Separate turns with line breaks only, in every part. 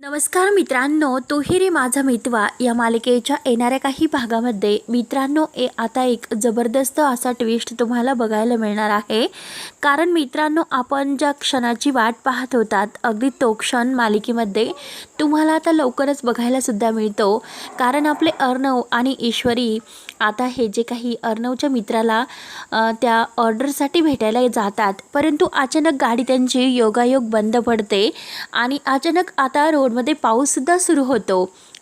नमस्कार मित्रांनो तोही रे माझा मितवा. या मालिकेच्या येणाऱ्या काही भागामध्ये मित्रांनो ए आता एक जबरदस्त असा ट्विस्ट तुम्हाला बघायला मिळणार आहे. कारण मित्रांनो आपण ज्या क्षणाची वाट पाहत होतात अगदी तो क्षण मालिकेमध्ये तुम्हाला आता लवकरच बघायलासुद्धा मिळतो. कारण आपले अर्णव आणि ईश्वरी आता हे जे काही अर्णवच्या मित्राला त्या ऑर्डरसाठी भेटायला जातात. परंतु अचानक गाडी त्यांची योगायोग बंद पडते आणि अचानक आता मोडमध्ये पाऊससुद्धा सुरू होतो.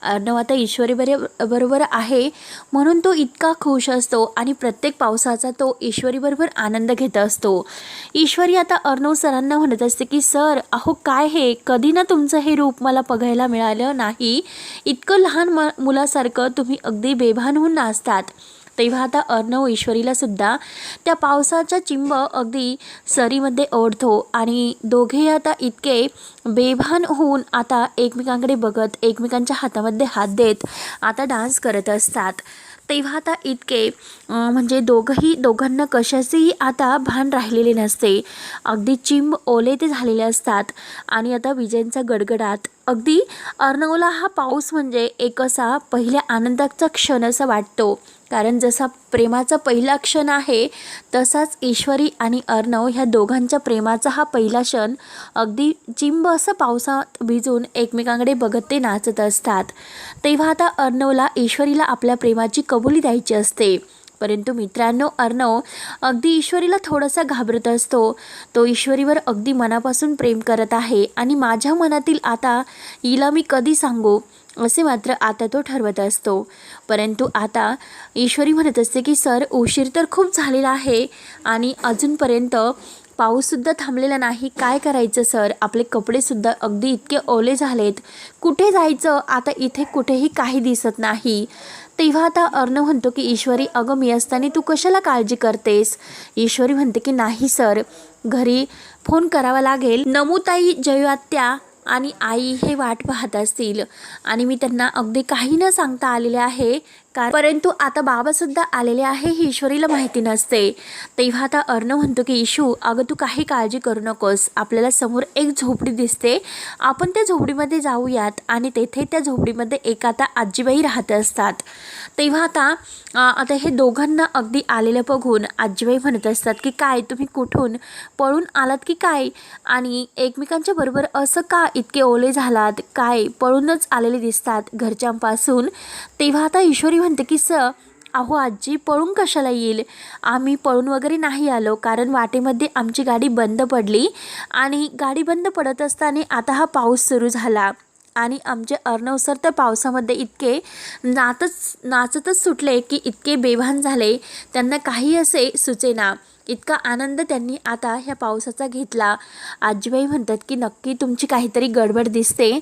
अर्णव आता ईश्वरी बरोबर आहे. म्हणून तो इतका खुश असतो आणि प्रत्येक पावसाचा तो ईश्वरीबरोबर आनंद घेत असतो. ईश्वरी आता अर्णव सरांना म्हणत असते की सर अहो काय हे? कधी ना तुमचं हे रूप मला बघायला मिळालं नाही. इतकं लहान म मुलासारखं तुम्ही अगदी बेभान होऊन नाचतात. तेव्हा आता अर्णव ईश्वरीला सुद्धा त्या पावसाचा चिंब अगदी सरीमध्ये ओढतो आणि दोघे आता इतके बेभान होऊन आता एकमेकांकडे बघत एकमेकांच्या हातामध्ये हात देत आता डान्स करत असतात. तेव्हा आता इतके म्हणजे दोघंही दोघांना कशाचेही आता भान राहिलेले नसते. अगदी चिंब ओले ते झालेले असतात. आणि आता विजयांचा गडगडाट. अगदी अर्णवला हा पाऊस म्हणजे एक असा पहिल्या आनंदाचा क्षण असा वाटतो. कारण जसा प्रेमाचा पहिला क्षण आहे तसाच ईश्वरी आणि अर्णव ह्या दोघांच्या प्रेमाचा हा पहिला क्षण. अगदी चिंब असं पावसात भिजून एकमेकांकडे बघत ते नाचत असतात. तेव्हा आता अर्णवला ईश्वरीला आपल्या प्रेमाची कबुली द्यायची असते. परंतु मित्रांनो अर्णव अगदी ईश्वरीला थोडासा घाबरत असतो. तो ईश्वरीवर अगदी मनापासून प्रेम करत आहे आणि माझ्या मनातील आता हिला मी कधी सांगू असे मात्र आता तो ठरवत असतो. परंतु आता ईश्वरी म्हणत असते की सर उशीर तर खूप झालेला आहे आणि अजूनपर्यंत पाऊससुद्धा थांबलेला नाही. काय करायचं सर? आपले कपडेसुद्धा अगदी इतके ओले झालेत. कुठे जायचं? आता इथे कुठेही काही दिसत नाही. तेव्हा आता अर्ण म्हणतो की ईश्वरी अगं मी असताना तू कशाला काळजी करतेस? ईश्वरी म्हणते की नाही सर. घरी फोन करावा लागेल. नमुताई जयवात्या आणि आई हे वाट पाहत असतील. आणि मी त्यांना अगदी काही न सांगता आलेले आहे. का परंतु आता बाबासुद्धा आलेले आहे ही ईश्वरीला माहिती नसते. तेव्हा आता अर्ण म्हणतो की इशू अगं तू काही काळजी करू नकोस. आपल्याला समोर एक झोपडी दिसते. आपण त्या झोपडीमध्ये जाऊयात आणि तेथे त्या झोपडीमध्ये एक आता आजीबाई राहत असतात. तेव्हा आता आता हे दोघांना अगदी आलेलं बघून आजीबाई म्हणत असतात की काय तुम्ही कुठून? पळून आलात की काय? आणि एकमेकांच्या बरोबर असं का इतके ओले झालात? काय पळूनच आलेले दिसतात घरच्यांपासून? तेव्हा आता ईश्वरी म्हणते की स अहो आजी पळून कशाला येईल? आम्ही पळून वगैरे नाही आलो कारण वाटेमध्ये आमची गाडी बंद पडली आणि गाडी बंद पडत असताना आता हा पाऊस सुरू झाला. आणि आमचे अर्णव सर तर पावसामध्ये इतके नाचच नाचतच सुटले की इतके बेभान झाले. त्यांना काही असे सुचेना. इतका आनंद त्यांनी आता ह्या पावसाचा घेतला. आजीबाई म्हणतात की नक्की तुमची काहीतरी गडबड दिसते.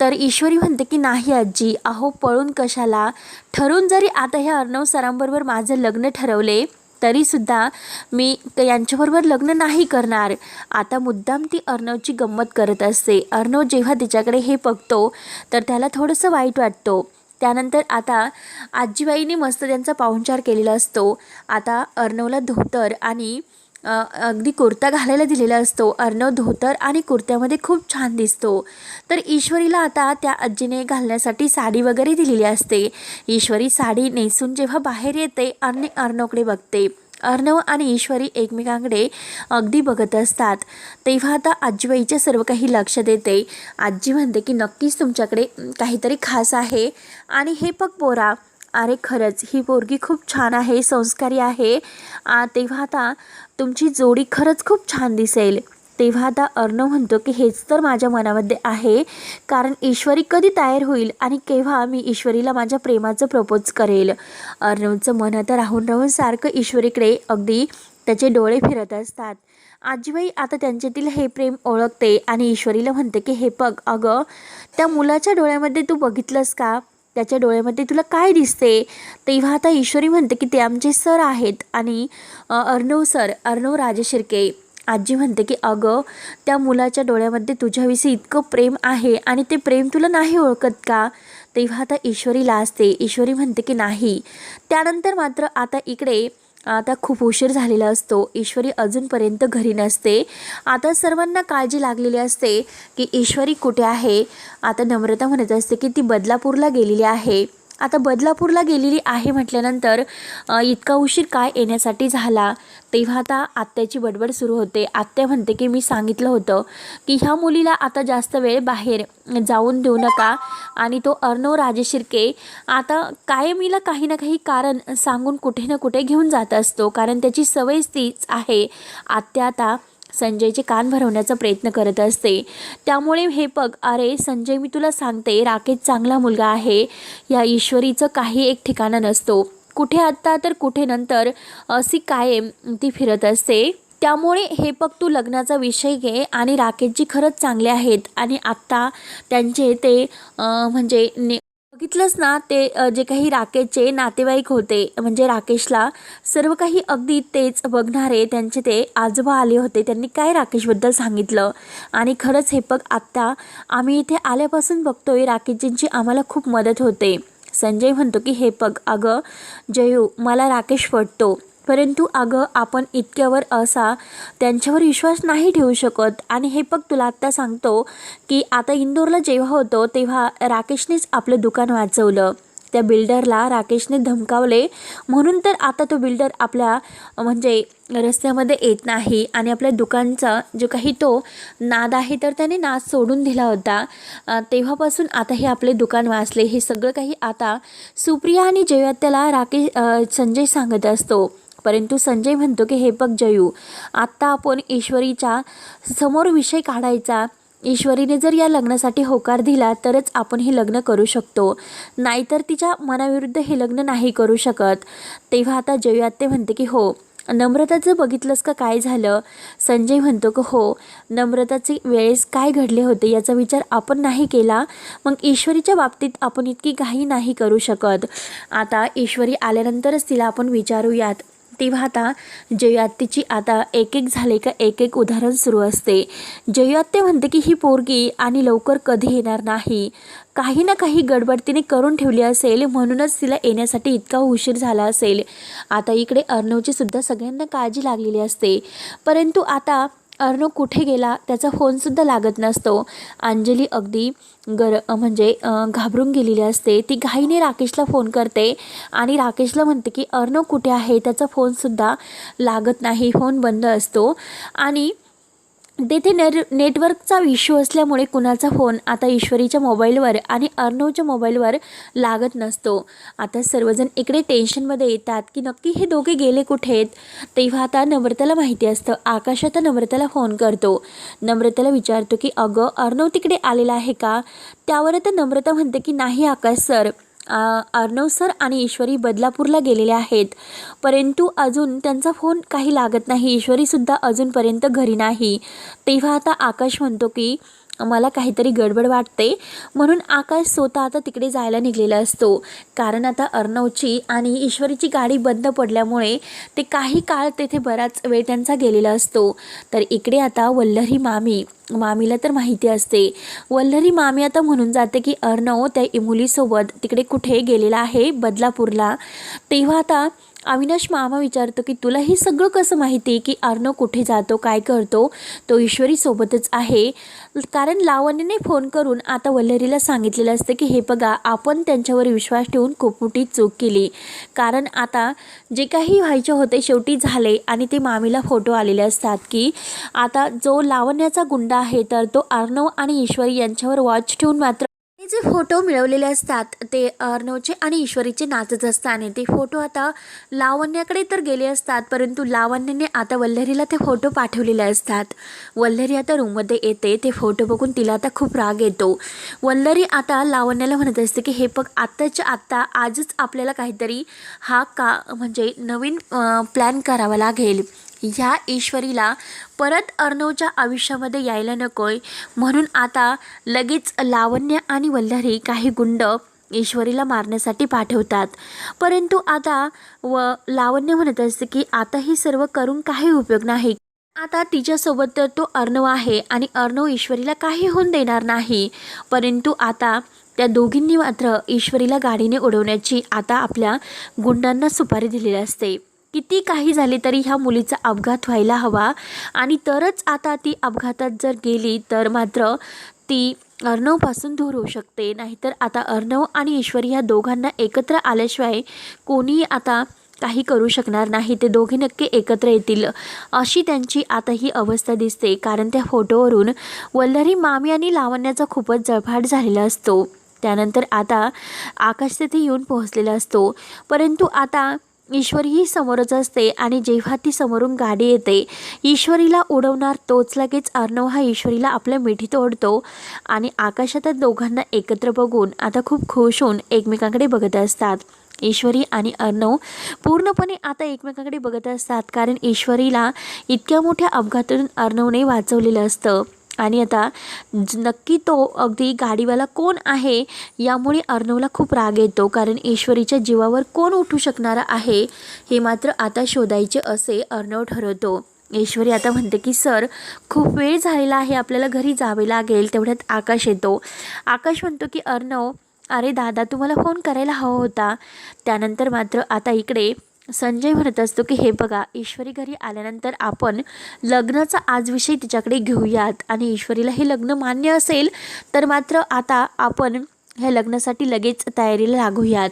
तर ईश्वरी म्हणते की नाही आजी अहो पळून कशाला? ठरून जरी आता ह्या अर्णव सरांबरोबर माझं लग्न ठरवले तरीसुद्धा मी यांच्याबरोबर लग्न नाही करणार. आता मुद्दाम ती अर्णवची गंमत करत असते. अर्णव जेव्हा तिच्याकडे हे बघतो तर त्याला थोडंसं वाईट वाटतो. त्यानंतर आता आजीबाईने मस्त त्यांचा पाहुणचार केलेला असतो. आता अर्णवला धोतर आणि अगदी कुर्ता घालायला दिलेला असतो. अर्णव धोतर आणि कुर्त्यामध्ये खूप छान दिसतो. तर ईश्वरीला आता त्या आजीने घालण्यासाठी साडी वगैरे दिलेली असते. ईश्वरी साडी नेसून जेव्हा बाहेर येते आणि अर्णवकडे बघते. अर्णव आणि ईश्वरी एकमेकांकडे अगदी बघत असतात. तेव्हा आता आजीबाईच्या सर्व काही लक्ष देते. आजी म्हणते की नक्कीच तुमच्याकडे काहीतरी खास आहे. आणि हे बघ पोरा अरे खरंच ही पोरगी खूप छान आहे संस्कारी आहे. तेव्हा आता तुमची जोडी खरंच खूप छान दिसेल. तेव्हा आता अर्णव म्हणतो की हेच तर माझ्या मनामध्ये आहे कारण ईश्वरी कधी तयार होईल आणि केव्हा मी ईश्वरीला माझ्या प्रेमाचं प्रपोज करेल. अर्णवचं मन आता राहून राहून सारखं ईश्वरीकडे अगदी त्याचे डोळे फिरत असतात. आजीबाई आता त्यांच्यातील हे प्रेम ओळखते आणि ईश्वरीला म्हणते की हे बघ अगं त्या मुलाच्या डोळ्यामध्ये तू बघितलंस का? त्याच्या डोळ्यामध्ये तुला काय दिसते? तेव्हा आता ईश्वरी म्हणते की ते आमचे सर आहेत. आणि अर्णव सर अर्णव राजशिर्के. आजी म्हणते की अगं त्या मुलाच्या डोळ्यामध्ये तुझ्याविषयी इतकं प्रेम आहे आणि ते प्रेम तुला नाही ओळखत का? तेव्हा आता ईश्वरीला असते. ईश्वरी म्हणते की नाही. त्यानंतर मात्र आता इकडे आता खूप उशीर झालेला असतो. ईश्वरी अजूनपर्यंत घरी नसते. आता सर्वांना काळजी लागलेली असते की ईश्वरी कुठे आहे? आता नम्रता म्हणत असते की ती बदलापूरला गेलेली आहे. आता बदलापूरला गेलेली आहे म्हटल्यानंतर इतका उशीर काय येण्यासाठी झाला? तेव्हा आता आत्याची बडबड सुरू होते. आत्या म्हणते की मी सांगितलं होतं की ह्या मुलीला आता जास्त वेळ बाहेर जाऊन देऊ नका. आणि तो अर्णव राजेशिर्के आता कायमीला काही ना काही कारण सांगून कुठे ना कुठे घेऊन जात असतो. कारण त्याची सवयच तीच आहे. आत्या आता संजयचे कान भरवण्याचा प्रयत्न करत असते. त्यामुळे हे बघ अरे संजय मी तुला सांगते राकेश चांगला मुलगा आहे. या ईश्वरीचं काही एक ठिकाणं नसतो. कुठे आत्ता तर कुठे नंतर अशी कायम ती फिरत असते. त्यामुळे हे बघ तू लग्नाचा विषय घे आणि राकेशजी खरंच चांगले आहेत. आणि आत्ता त्यांचे ते म्हणजे ने बघितलंच ना ते जे काही राकेशचे नातेवाईक होते म्हणजे राकेशला सर्व काही अगदी तेच बघणारे त्यांचे ते आजोबा आले होते त्यांनी काय राकेशबद्दल सांगितलं? आणि खरंच हे बघ आत्ता आम्ही इथे आल्यापासून बघतोय राकेशजींची आम्हाला खूप मदत होते. संजय म्हणतो की हे बघ अगं जयू मला राकेश पटतो. परंतु अगं आपण इतक्यावर असा त्यांच्यावर विश्वास नाही ठेवू शकत. आणि हे बघ तुला आत्ता सांगतो की आता इंदोरला जेव्हा होतो तेव्हा राकेशनेच आपलं दुकान वाचवलं. त्या बिल्डरला राकेशने धमकावले. म्हणून तर आता तो बिल्डर आपल्या म्हणजे रस्त्यामध्ये येत नाही. आणि आपल्या दुकानचा जो काही तो नाद आहे तर त्याने नाद सोडून दिला होता. तेव्हापासून आता हे आपले दुकान वाचले. हे सगळं काही आता सुप्रिया आणि जयात्याला राकेश संजय सांगत असतो. परंतु संजय म्हणतो की हे बघ जयू आत्ता आपण ईश्वरीच्या समोर विषय काढायचा. ईश्वरीने जर या लग्नासाठी होकार दिला तरच आपण हे लग्न करू शकतो. नाहीतर तिच्या मनाविरुद्ध हे लग्न नाही करू शकत. तेव्हा आता जयू आत्ते म्हणते की हो नम्रताचं बघितलंस का काय झालं? संजय म्हणतो की हो नम्रताचे वेळेस काय घडले होते याचा विचार आपण नाही केला. मग ईश्वरीच्या बाबतीत आपण इतकी घाई नाही करू शकत. आता ईश्वरी आल्यानंतरच तिला आपण विचारूयात. तेव्हा आता जयात्तीची आता एक एक झाले का एक एक उदाहरण सुरू असते. जयात्ते म्हणते की ही पोरगी आणि लवकर कधी येणार नाही. काही ना काही गडबड तिने करून ठेवली असेल म्हणूनच तिला येण्यासाठी इतका उशीर झाला असेल. आता इकडे अर्णवची सुद्धा सगळ्यांना काळजी लागलेली असते. परंतु आता अर्णव कुठे गेला त्याचा फोनसुद्धा लागत नसतो. अंजली अगदी गर म्हणजे घाबरून गेलेली असते. ती घाईने राकेशला फोन करते आणि राकेशला म्हणते की अर्णव कुठे आहे? त्याचा फोनसुद्धा लागत नाही. फोन बंद असतो. आणि तेथे नेर नेटवर्कचा इश्यू असल्यामुळे कुणाचा फोन आता ईश्वरीच्या मोबाईलवर आणि अर्णवच्या मोबाईलवर लागत नसतो. आता सर्वजण इकडे टेन्शनमध्ये येतात की नक्की हे दोघे गेले कुठे? आहेत तेव्हा आता नम्रताला माहिती असतं. आकाश आता नम्रताला फोन करतो. नम्रताला विचारतो की अगं अर्णव तिकडे आलेला आहे का? त्यावर आता नम्रता म्हणते की नाही आकाश सर अर्णव सर आणि ईश्वरी बदलापूरला गेलेले आहेत. परंतु अजून त्यांचा फोन काही लागत नाही. ईश्वरीसुद्धा अजूनपर्यंत घरी नाही. तेव्हा आता आकाश म्हणतो की मला काहीतरी गडबड वाटते. म्हणून आकाश स्वतः आता तिकडे जायला निघलेला असतो. कारण आता अर्णवची आणि ईश्वरीची गाडी बंद पडल्यामुळे ते काही काळ तेथे बराच वेळ त्यांचा गेलेला असतो. तर इकडे आता वल्लरी मामी मामीला तर माहिती असते. वल्लरी मामी आता म्हणून जाते की अर्णव त्या इमुलीसोबत तिकडे कुठे गेलेला आहे? बदलापूरला. तेव्हा आता अविनाश मामा विचारतो की तुला हे सगळं कसं माहिती आहे की अर्णव कुठे जातो काय करतो? तो ईश्वरीसोबतच आहे. कारण लावण्याने फोन करून आता वल्लरीला सांगितलेलं असतं की हे बघा आपण त्यांच्यावर विश्वास ठेवून खूप मोठी चूक केली. कारण आता जे काही व्हायचे होते शेवटी झाले आणि ते मामीला फोटो आलेले असतात की आता जो लावण्याचा गुंडा आहे तर तो अर्णव आणि ईश्वरी यांच्यावर वॉच ठेवून मात्र हे जे फोटो मिळवलेले असतात ते अर्णवचे आणि ईश्वरीचे नाचत असतात आणि ते फोटो आता लावण्याकडे तर गेले असतात परंतु लावण्याने आता वल्लरीला ते फोटो पाठवलेले असतात. वल्लरी आता रूममध्ये येते ते फोटो बघून तिला आता खूप राग येतो. वल्लरी आता लावण्याला म्हणत असते की हे बघ आत्ताच्या आत्ता आजच आपल्याला काहीतरी हा का म्हणजे नवीन प्लॅन करावा लागेल. ह्या ईश्वरीला परत अर्णवच्या आयुष्यामध्ये यायला नकोय. म्हणून आता लगेच लावण्य आणि वल्लारी काही गुंड ईश्वरीला मारण्यासाठी पाठवतात. परंतु आता व लावण्य म्हणत असते की आता हे सर्व करून काही उपयोग नाही. आता तिच्यासोबत तर तो अर्णव आहे आणि अर्णव ईश्वरीला काही होऊन देणार नाही. परंतु आता त्या दोघींनी मात्र ईश्वरीला गाडीने उडवण्याची आता आपल्या गुंडांना सुपारी दिलेली असते. किती काही झाले तरी ह्या मुलीचा अपघात व्हायला हवा. आणि तरच आता ती अपघातात जर गेली तर मात्र ती अर्णवपासून दूर होऊ शकते. नाहीतर आता अर्णव आणि ईश्वरी ह्या दोघांना एकत्र आल्याशिवाय कोणीही आता काही करू शकणार नाही. ते दोघे नक्की एकत्र येतील. अशी त्यांची आता ही अवस्था दिसते. कारण त्या फोटोवरून वल्लरी मामी आणि लावण्याचा खूपच जळफाट झालेला असतो. त्यानंतर आता आकाश तिथे येऊन पोहोचलेला असतो. परंतु आता ईश्वरीही समोरच असते आणि जेव्हा ती समोरून गाडी येते ईश्वरीला उडवणार तोच लगेच अर्णव हा ईश्वरीला आपल्या मिठीत ओढतो आणि आकाशात दोघांना एकत्र बघून आता खूप खुश होऊन एकमेकांकडे बघत असतात. ईश्वरी आणि अर्णव पूर्णपणे आता एकमेकांकडे बघत असतात कारण ईश्वरीला इतक्या मोठ्या अपघातातून अर्णवने वाचवलेलं असतं. आणि आता ज- नक्की तो अगदी गाडीवाला कोण आहे यामुळे अर्णवला खूप राग येतो कारण ईश्वरीच्या जीवावर कोण उठू शकणारा आहे हे मात्र आता शोधायचे असे अर्णव ठरवतो. ईश्वरी आता म्हणते की सर खूप वेळ झालेला आहे आपल्याला घरी जावे लागेल. तेवढ्यात आकाश येतो. आकाश म्हणतो की अर्णव अरे दादा तुम्हाला फोन करायला हवा होता. त्यानंतर मात्र आता इकडे संजय म्हणत असतो की हे बघा ईश्वरी घरी आल्यानंतर आपण लग्नाचा आज विषय तिच्याकडे घेऊयात. आणि ईश्वरीला हे लग्न मान्य असेल तर मात्र आता आपण ह्या लग्नासाठी लगेच तयारीला लागूयात.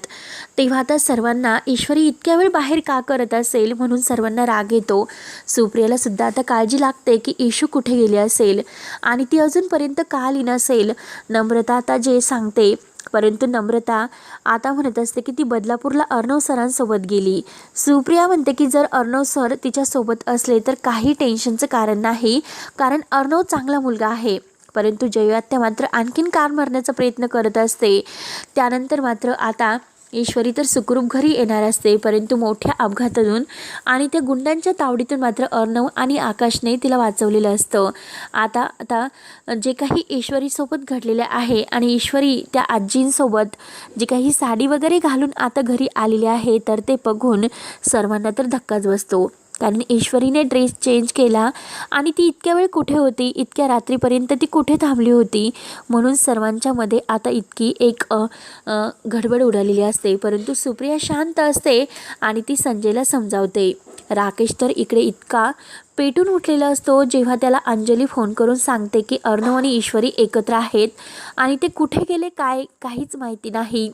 तेव्हा आता सर्वांना ईश्वरी इतक्या वेळ बाहेर का करत असेल? म्हणून सर्वांना राग येतो. सुप्रियाला सुद्धा आता काळजी लागते की येशू कुठे गेली असेल? आणि ती अजूनपर्यंत का आली नसेल? नम्रता आता जे सांगते परंतु नम्रता आता म्हणत असते की ती बदलापूरला अर्णव सरांसोबत गेली. सुप्रिया म्हणते की जर अर्णव सर तिच्यासोबत असले तर काही टेन्शनचं कारण नाही कारण अर्णव चांगला मुलगा आहे. परंतु जयवात्या मात्र आणखीन कार मारण्याचा प्रयत्न करत असते. त्यानंतर मात्र आता ईश्वरी तर सुखरूप घरी येणार असते परंतु मोठ्या अपघातातून आणि त्या गुंडांच्या तावडीतून मात्र अर्णव आणि आकाशने तिला वाचवलेलं असतं. आता आता जे काही ईश्वरीसोबत घडलेलं आहे आणि ईश्वरी त्या आजींसोबत जी काही साडी वगैरे घालून आता घरी आलेली आहे तर ते बघून सर्वांना तर धक्काच बसतो. कारण ईश्वरीने ड्रेस चेंज केला आणि ती इतक्या वेळ कुठे होती? इतक्या रात्रीपर्यंत ती कुठे थांबली होती? म्हणून सर्वांच्यामध्ये आता इतकी एक गडबड उडालेली असते. परंतु सुप्रिया शांत असते आणि ती संजयला समजावते. राकेश तर इकडे इतका पेटून उठलेला असतो जेव्हा त्याला अंजली फोन करून सांगते की अर्णव आणि ईश्वरी एकत्र आहेत आणि ते कुठे गेले काय काहीच माहिती नाही.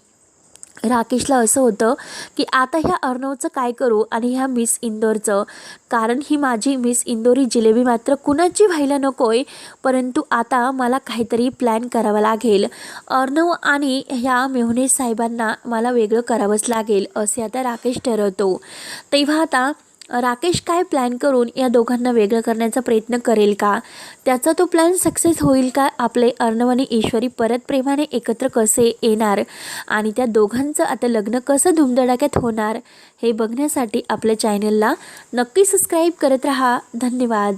राकेशला असं होतं की आता ह्या अर्णवचं काय करू आणि ह्या मिस इंदोरचं? कारण ही माझी मिस इंदोरी जिलेबी मात्र कुणाची व्हायला नको आहे परंतु आता मला काहीतरी प्लॅन करावा लागेल. अर्णव आणि ह्या मेहुणे साहेबांना मला वेगळं करावंच लागेल असे आता राकेश ठरवतो. तेव्हा आता राकेश काय प्लॅन करून या दोघांना वेगळं करण्याचा प्रयत्न करेल का? त्याचा तो प्लॅन सक्सेस होईल का? आपले अर्णव आणि ईश्वरी परत प्रेमाने एकत्र कसे येणार? आणि त्या दोघांचं आता लग्न कसं धुमधडाक्यात होणार? हे बघण्यासाठी आपल्या चॅनलला नक्की सबस्क्राईब करत राहा. धन्यवाद.